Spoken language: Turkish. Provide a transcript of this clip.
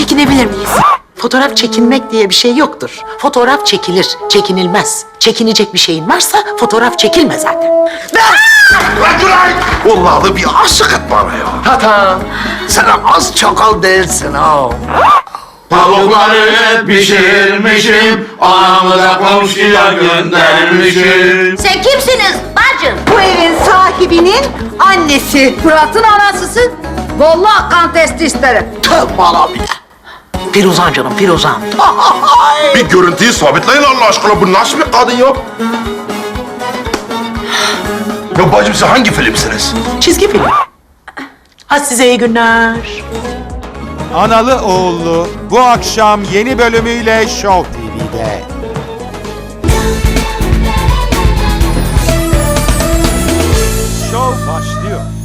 çekinebilir miyiz? Fotoğraf çekinmek diye bir şey yoktur. Fotoğraf çekilir, çekinilmez. Çekinecek bir şeyin varsa fotoğraf çekilme zaten. Lan Güray! Vallahi bir aşık et bana ya. Tata. Sen az çakal değilsin ha. Tavukları pişirmişim, anamı da komşuya göndermişim. Sen kimsiniz bacım? Bu evin sahibinin annesi. Fırat'ın anasısın. Vallahi kan testi isterim. Tövbe Allah'ım. Firuzan canım, Firuzan. Bir görüntüyü sabitleyin Allah aşkına. Bu nasıl bir kadın ya? Ya bacım siz hangi filmsiniz? Çizgi film. Hadi size iyi günler. Analı Oğullu bu akşam yeni bölümüyle Show TV'de. Show başlıyor.